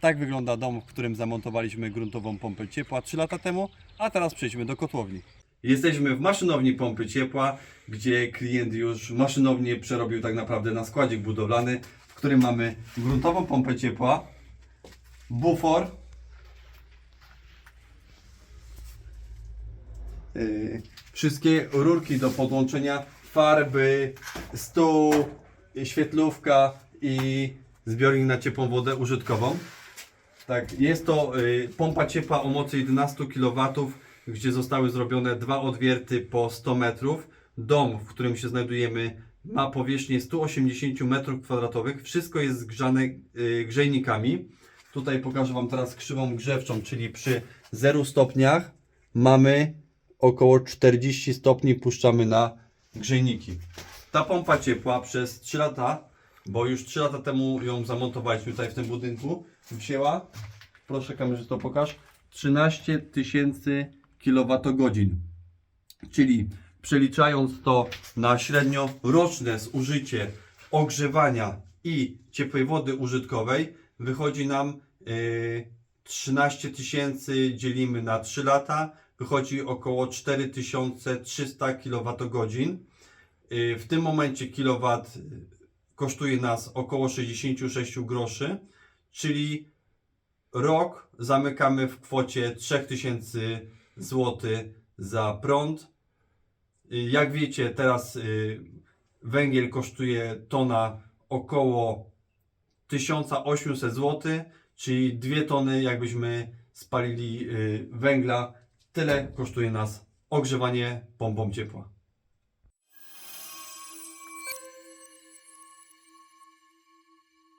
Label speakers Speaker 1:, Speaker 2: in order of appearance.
Speaker 1: Tak wygląda dom, w którym zamontowaliśmy gruntową pompę ciepła 3 lata temu, a teraz przejdźmy do kotłowni. Jesteśmy w maszynowni pompy ciepła, gdzie klient już maszynownie przerobił tak naprawdę na składzik budowlany, w którym mamy gruntową pompę ciepła, bufor, yy, wszystkie rurki do podłączenia, farby, stół, świetlówka i zbiornik na ciepłą wodę użytkową. Tak, jest to y, pompa ciepła o mocy 11 kW, gdzie zostały zrobione dwa odwierty po 100 metrów. Dom, w którym się znajdujemy, ma powierzchnię 180 m2. Wszystko jest zgrzane y, grzejnikami. Tutaj pokażę Wam teraz krzywą grzewczą, czyli przy 0 stopniach mamy około 40 stopni puszczamy na grzejniki. Ta pompa ciepła przez 3 lata, bo już 3 lata temu ją zamontowaliśmy tutaj w tym budynku, wzięła, proszę kamerzysto pokaż, 13 tysięcy kWh. Czyli przeliczając to na średnio roczne zużycie ogrzewania i ciepłej wody użytkowej, wychodzi nam yy, 13 tysięcy dzielimy na 3 lata, wychodzi około 4300 kWh. Yy, W tym momencie kilowat kosztuje nas około 66 groszy, czyli rok zamykamy w kwocie 3000 zł za prąd. Jak wiecie, teraz y, węgiel kosztuje tona około 1800 zł, czyli 2 tony jakbyśmy spalili y, węgla. Tyle kosztuje nas ogrzewanie pompą ciepła.